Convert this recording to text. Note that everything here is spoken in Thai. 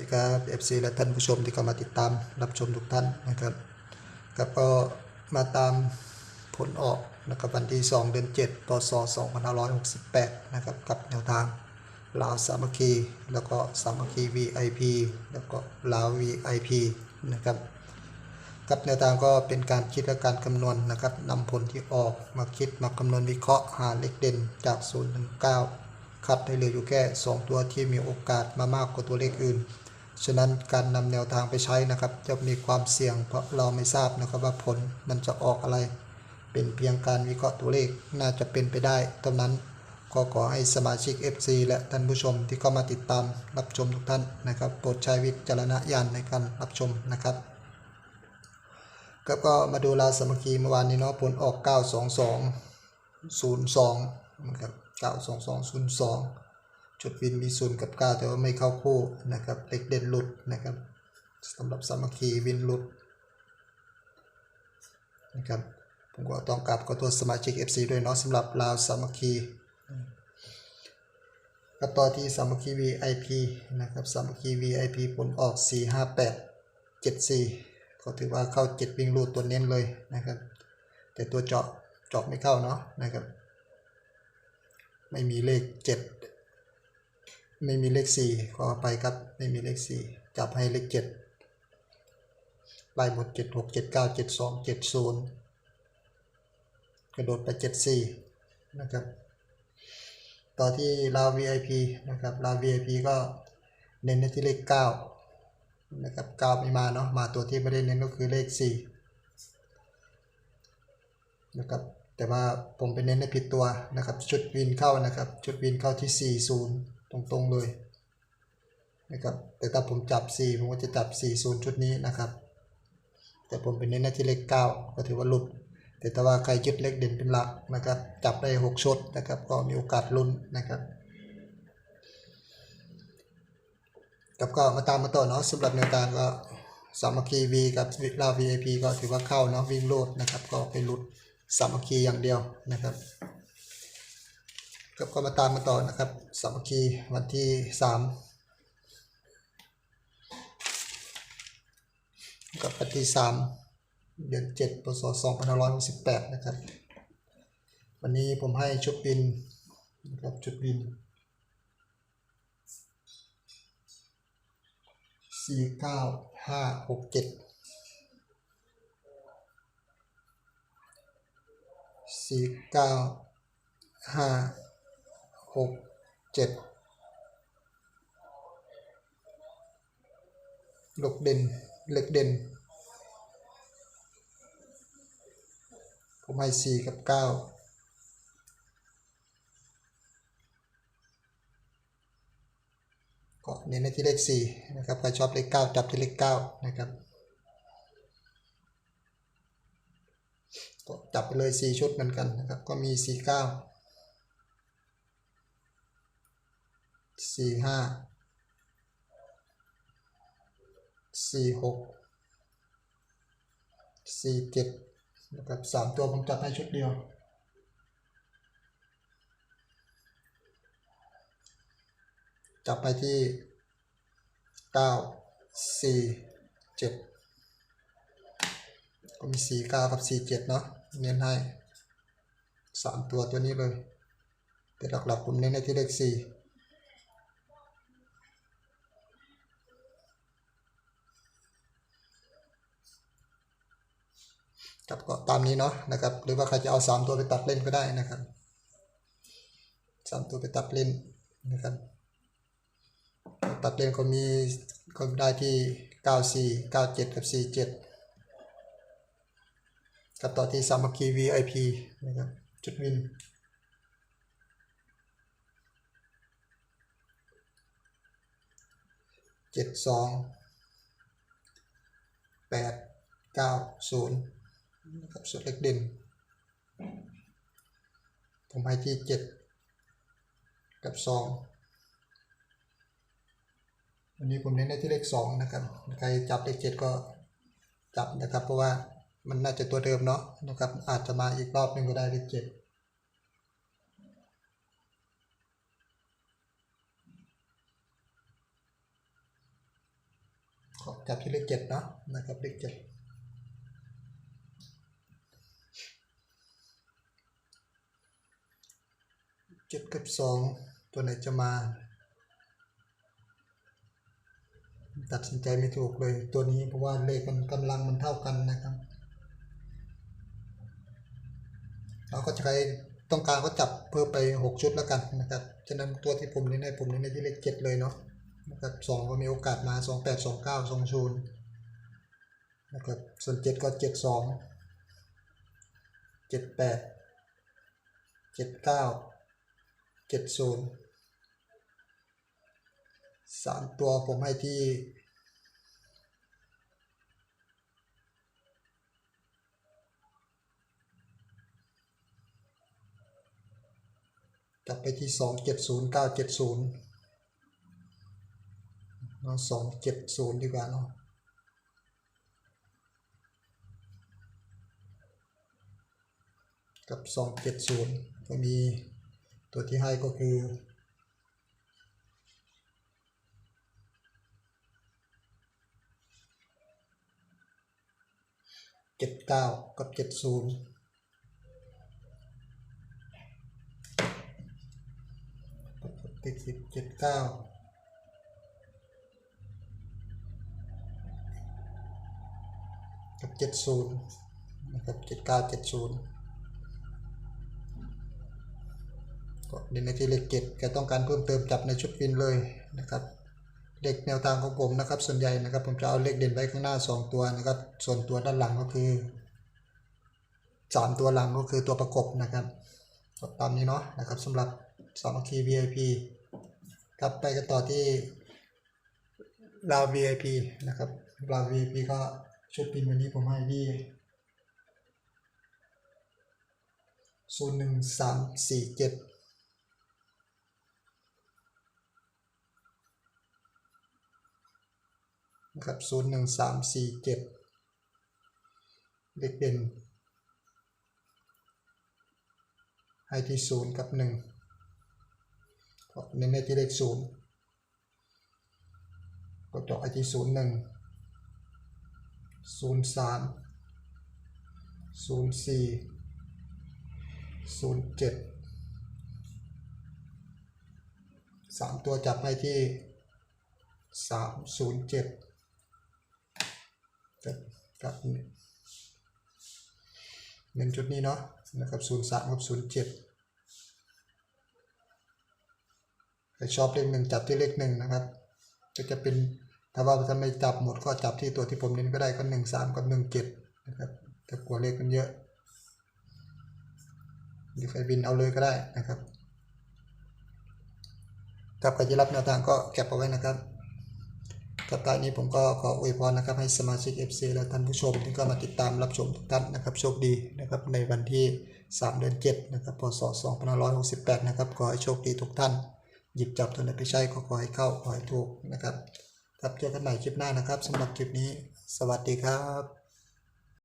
ดีครับ FC และท่านผู้ชมที่เข้ามาติดตามรับชมทุกท่านนะครับครับก็มาตามผลออกนะครับวันที่ 2 เดือน 7 พศ 2568 นะครับกับแนวทางลาวสามัคคี แล้วก็สามัคคี VIP แล้วก็ลาว VIP นะครับกับแนวทางก็เป็นการคิดและการคำนวณนะครับนำผลที่ออกมาคิดมาคำนวณวิเคราะห์หาเลขเด่นจาก0ถึง9คัดให้เหลืออยู่แค่ 2 ตัวที่มีโอกาสมามากกว่าตัวเลขอื่น ฉะนั้นการนำแนวทางไปใช้นะครับ จะมีความเสี่ยงเพราะเราไม่ทราบนะครับว่าผลมันจะออกอะไร เป็นเพียงการวิเคราะห์ตัวเลขน่าจะเป็นไปได้เท่านั้นก็ขอให้สมาชิก FC และท่านผู้ชมที่เข้ามาติดตามรับชมทุกท่านนะครับ โปรดใช้วิจารณญาณในการรับชมนะครับก็มาดูลาสมัคคีเมื่อวานนี้เนาะผลออก 922 02นะครับ92202 จุดวินมีศูนย์กับ9แต่ว่าไม่เข้าคู่นะครับเล็กเด่นหลุดนะครับสำหรับสามัคคีวินหลุดนะครับผมก็ต้องกลับขอโทษสมาชิก FC ด้วยเนาะสำหรับลาวสามัคคีก็ต่อที่สามัคคี VIP นะครับสามัคคี VIP ผลออก 458 74 ก็ถือว่าเข้า 7 วิ่งรูดตัวเน้นเลยนะครับ แต่ตัวเจาะเจาะไม่เข้าเนาะนะครับ ไม่มีเลข 7 ไม่มีเลข4ขอไปครับ ไม่มีเลข4จับให้เลข7ไล่หมด7 6 7 9 7 2 7 0กระโดดไป74นะครับ ต่อที่ลาว VIP นะครับลาว VIP ก็เน้นในที่เลข9นะครับ9ไม่มาเนาะมาตัวที่ไม่ได้เน้นก็คือเลข4นะครับแต่ว่าผมไปเน้นในผิดตัวนะครับ ชุดวินเข้านะครับ ชุดวินเข้าที่ 40 ตรงๆเลยนะครับแต่ถ้าผมจับ 4 ผมก็จะจับ 40 ชุดนี้นะครับ แต่ผมไปเน้นในที่เลข 9 ก็ถือว่าหลุด แต่ถ้าว่าใครยึดเลขเด่นเป็นหลักนะครับ จับได้ 6 ชุดนะครับ ก็มีโอกาสลุ้นนะครับกับก็มาตามมาต่อเนาะสำหรับแนวทางก็สามัคคี V กับลา VIP ก็ถือว่าเข้าเนาะวิ่งโลดนะครับ ก็ไปหลุดสามัคคีอย่างเดียวนะครับ กับก็มาตามมาต่อนะครับสามัคคีวันที่สามกับวันที่สามเดือนเจ็ดพศสองพันห้าร้อยหกสิบแปดนะครับ วันนี้ผมให้ชุดบินนะครับชุดบินสี่เก้าห้าหกเจ็ดสี่เก้าห้า หกเจ็ดหลกเด่นเหล็กเด่น ผมให้สี่กับเก้าก็เน้นในที่เลขสี่นะครับใครชอบเลขเก้าจับที่เลขเก้านะครับก็จับไปเลย 4 ชุดเหมือนกันนะครับ ก็มี 49 สี่ห้าสี่หกสี่เจ็ดนะครับสามตัวผมจับให้ชุดเดียวจับไปที่เก้าสี่เจ็ดก็มีสี่เก้ากับสี่เจ็ดเนาะเน้นให้สามตัวตัวนี้เลยแต่หลักๆผมเน้นในที่เลขสี่ ครับก็ตามนี้เนาะนะครับ หรือว่าใครจะเอาสามตัวไปตัดเล่นก็ได้นะครับสามตัวไปตัดเล่นนะครับ ตัดเล่นก็มีก็ได้ที่ 94 97 กับ 47 กับต่อที่สามัคคี VIP นะครับจุดวินเจ็ดสองแปดเก้าศูนย์ นะครับสุดเล็กเด่น ผมให้ที่เจ็ดกับสองวันนี้ผมเน้นในที่เลขสองนะครับ ใครจับเลขเจ็ดก็จับนะครับ เพราะว่ามันน่าจะตัวเดิมเนาะนะครับ อาจจะมาอีกรอบหนึ่งก็ได้เลขเจ็ดขอจับที่เลขเจ็ดเนาะนะครับเลขเจ็ด ดกับสองตัวไหนจะมา ตัดสินใจไม่ถูกเลยตัวนี้เพราะว่าเลขมันกำลังมันเท่ากันนะครับ เราก็จะใครต้องการก็จับเพิ่มไป 6 ชุดแล้วกันนะครับฉะนั้นตัวที่ผมเน้นให้ผมเน้นในที่เลข7เลยเนาะนะครับสองก็มีโอกาสมา2 8 2 9 2 0นะครับส่วน7ก็7 2 7 8 7 9 7 0สามตัวผมให้ที่กลับไปที่สองเจ็ดศูนย์เก้าเจ็ดศูนย์เราสองเจ็ดศูนย์ดีกว่าเนาะกับสองเจ็ดศูนย์ก็มี ตัวที่ให้ก็คือ เจ็ดเก้ากับเจ็ดศูนย์ติดสิบเจ็ดเก้ากับเจ็ดศูนย์นะครับเจ็ดเก้าเจ็ดศูนย์ เด่นในที่เลขเจ็ดแกต้องการเพิ่มเติมจับในชุดวินเลยนะครับเลขแนวทางของผมนะครับ ส่วนใหญ่นะครับ ผมจะเอาเลขเด่นไว้ข้างหน้าสองตัวนะครับ ส่วนตัวด้านหลังก็คือสามตัวหลังก็คือตัวประกบนะครับตามนี้เนาะนะครับสำหรับสามัคคี VIP ครับไปกันต่อที่ราว VIP นะครับราว VIP ก็ชุดปินวันนี้ผมให้ที่ศูนย์หนึ่งสามสี่เจ็ด นะครับศูนย์หนึ่งสามสี่เจ็ดเด็กเด่นให้ที่ศูนย์กับหนึ่งเน้นในที่เลขศูนย์ก็เจาะไอที่ศูนย์หนึ่งศูนย์สามศูนย์สี่ศูนย์เจ็ดสามตัวจับให้ที่สามศูนย์เจ็ด กับหนึ่งจุดนี้เนาะนะครับศูนย์สามกับศูนย์เจ็ดใครชอบเลขหนึ่งจับที่เลขหนึ่งนะครับก็จะเป็นถ้าว่าถ้าไม่จับหมดก็จับที่ตัวที่ผมเน้นก็ได้ก็หนึ่งสามกับหนึ่งเจ็ดนะครับถ้ากลัวเลขมันเยอะหรือใครบินเอาเลยก็ได้นะครับกับใครจะรับแนวทางก็แก็บเอาไว้นะครับ กับท้ายนี้ผมก็ขออวยพรนะครับให้สมาชิก FC และท่านผู้ชมที่ก็มาติดตามรับชมทุกท่านนะครับโชคดีนะครับในวันที่ 3 เดือน7นะครับพศ2568 นะครับขอให้โชคดีทุกท่าน หยิบจับตัวไหนไปใช้ก็ขอให้เข้าขอให้ถูกนะครับครับเจอกันใหม่คลิปหน้านะครับสำหรับคลิปนี้ สวัสดีครับ